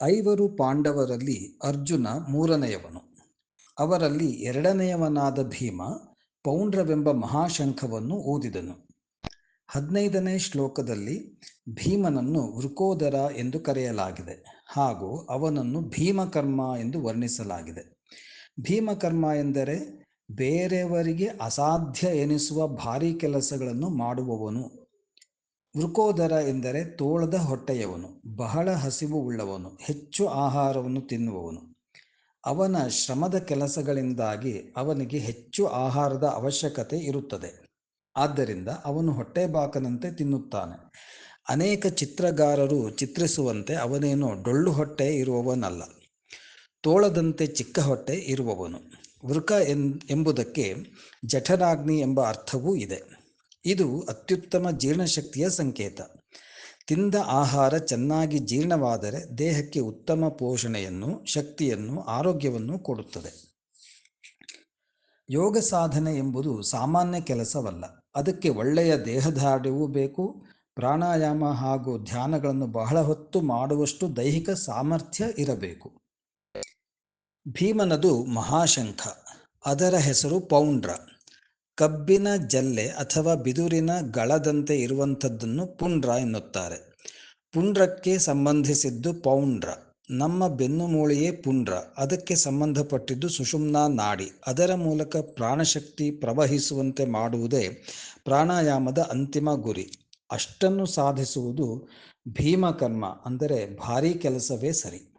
ಐವರು ಪಾಂಡವರಲ್ಲಿ ಅರ್ಜುನ ಮೂರನೆಯವನು. ಅವರಲ್ಲಿ ಎರಡನೆಯವನಾದ ಭೀಮ ಪೌಂಡ್ರವೆಂಬ ಮಹಾಶಂಖವನ್ನು ಊದಿದನು ಹದಿನೈದನೇ ಶ್ಲೋಕದಲ್ಲಿ ಭೀಮನನ್ನು ವೃಕೋದರ ಎಂದು ಕರೆಯಲಾಗಿದೆ. ಹಾಗೂ ಅವನನ್ನು ಭೀಮಕರ್ಮ ಎಂದು ವರ್ಣಿಸಲಾಗಿದೆ. ಭೀಮಕರ್ಮ ಎಂದರೆ ಬೇರೆಯವರಿಗೆ ಅಸಾಧ್ಯ ಎನಿಸುವ ಭಾರಿ ಕೆಲಸಗಳನ್ನು ಮಾಡುವವನು. ವೃಕೋದರ ಎಂದರೆ ತೋಳದ ಹೊಟ್ಟೆಯವನು, ಬಹಳ ಹಸಿವು ಉಳ್ಳವನು, ಹೆಚ್ಚು ಆಹಾರವನ್ನು ತಿನ್ನುವವನು. ಅವನ ಶ್ರಮದ ಕೆಲಸಗಳಿಂದಾಗಿ ಅವನಿಗೆ ಹೆಚ್ಚು ಆಹಾರದ ಅವಶ್ಯಕತೆ ಇರುತ್ತದೆ. ಆದ್ದರಿಂದ ಅವನು ಹೊಟ್ಟೆಬಾಕನಂತೆ ತಿನ್ನುತ್ತಾನೆ. ಅನೇಕ ಚಿತ್ರಗಾರರು ಚಿತ್ರಿಸುವಂತೆ ಅವನೇನು ಡೊಳ್ಳು ಹೊಟ್ಟೆ ಇರುವವನಲ್ಲ, ತೋಳದಂತೆ ಚಿಕ್ಕ ಹೊಟ್ಟೆ ಇರುವವನು. ವೃಕ ಎಂಬುದಕ್ಕೆ ಜಠರಾಗ್ನಿ ಎಂಬ ಅರ್ಥವೂ ಇದೆ. ಇದು ಅತ್ಯುತ್ತಮ ಜೀರ್ಣಶಕ್ತಿಯ ಸಂಕೇತ. ತಿಂದ ಆಹಾರ ಚೆನ್ನಾಗಿ ಜೀರ್ಣವಾದರೆ ದೇಹಕ್ಕೆ ಉತ್ತಮ ಪೋಷಣೆಯನ್ನು, ಶಕ್ತಿಯನ್ನು, ಆರೋಗ್ಯವನ್ನು ಕೊಡುತ್ತದೆ. ಯೋಗ ಸಾಧನೆ ಎಂಬುದು ಸಾಮಾನ್ಯ ಕೆಲಸವಲ್ಲ. ಅದಕ್ಕೆ ಒಳ್ಳೆಯ ದೇಹದಾರ್ಢ್ಯವೂ ಬೇಕು. ಪ್ರಾಣಾಯಾಮ ಹಾಗೂ ಧ್ಯಾನಗಳನ್ನು ಬಹಳ ಹೊತ್ತು ಮಾಡುವಷ್ಟು ದೈಹಿಕ ಸಾಮರ್ಥ್ಯ ಇರಬೇಕು. ಭೀಮನದು ಮಹಾಶಂಖ. ಅದರ ಹೆಸರು ಪೌಂಡ್ರ. ಕಬ್ಬಿನ ಜಲ್ಲೆ ಅಥವಾ ಬಿದುರಿನ ಗಳದಂತೆ ಇರುವಂಥದ್ದನ್ನು ಪುಂಡ್ರ ಎನ್ನುತ್ತಾರೆ. ಪುಂಡ್ರಕ್ಕೆ ಸಂಬಂಧಿಸಿದ್ದು ಪೌಂಡ್ರ. ನಮ್ಮ ಬೆನ್ನುಮೂಳೆಯೇ ಪುಂಡ್ರ. ಅದಕ್ಕೆ ಸಂಬಂಧಪಟ್ಟಿದ್ದು ಸುಷುಮ್ನಾ ನಾಡಿ. ಅದರ ಮೂಲಕ ಪ್ರಾಣಶಕ್ತಿ ಪ್ರವಹಿಸುವಂತೆ ಮಾಡುವುದೇ ಪ್ರಾಣಾಯಾಮದ ಅಂತಿಮ ಗುರಿ. ಅಷ್ಟನ್ನು ಸಾಧಿಸುವುದು ಭೀಮಕರ್ಮ, ಅಂದರೆ ಭಾರೀ ಕೆಲಸವೇ ಸರಿ.